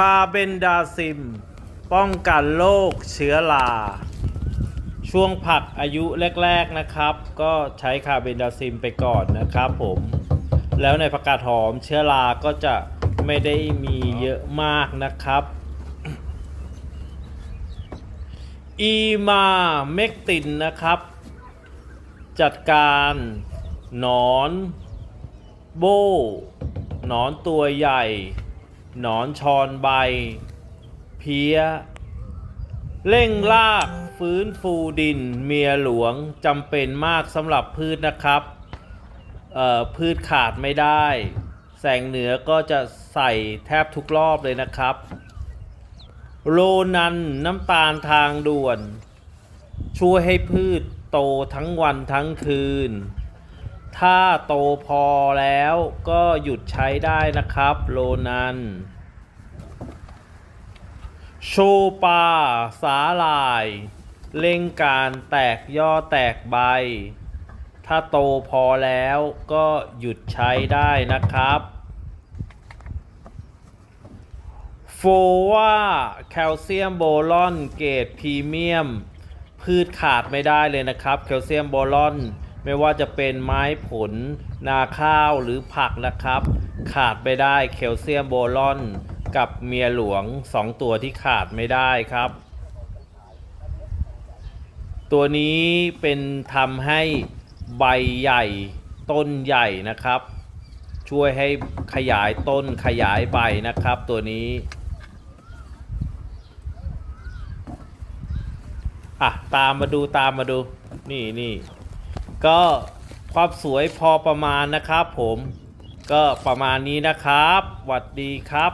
คาเบนดาซิม ป้องกันโรคเชื้อรา ช่วงผักอายุแรก ๆนะครับ ก็ใช้คาเบนดาซิมไปก่อนนะครับผม แล้วในผักกาดหอมเชื้อรา ก็จะไม่ได้มีเยอะมากนะครับ อีมาเมกตินนะครับ จัดการหนอน โบหนอนตัวใหญ่ หนอนชอนใบ เพี้ย เร่งรากฟื้นฟูดินเมียหลวงจำเป็นมากสำหรับพืชนะครับ พืชขาดไม่ได้ แสงเหนือก็จะใส่แทบทุกรอบเลยนะครับ โลนันน้ำตาลทางด่วน ช่วยให้พืชโตทั้งวันทั้งคืน ถ้าโตพอแล้วก็หยุดใช้ได้นะครับ โลนัน โชปา สาลาย เร่งการแตกยอดแตกใบ ถ้าโตพอแล้วก็หยุดใช้ได้นะครับโฟว่าแคลเซียมโบรอนเกรดพรีเมียม พืชขาดไม่ได้เลยนะครับ แคลเซียมโบรอน ไม่ว่าจะเป็นไม้ผล นาข้าวหรือผักนะครับ ขาดไม่ได้แคลเซียมโบรอน กับเมียหลวงสองตัวที่ขาดไม่ได้ครับ ตัวนี้เป็นทำให้ใบใหญ่ต้นใหญ่นะครับ ช่วยให้ขยายต้นขยายใบนะครับตัวนี้อะตามมาดูตามมาดูนี่นี่ก็ความสวยพอประมาณนะครับผมก็ประมาณนี้นะครับ หวัดดีครับ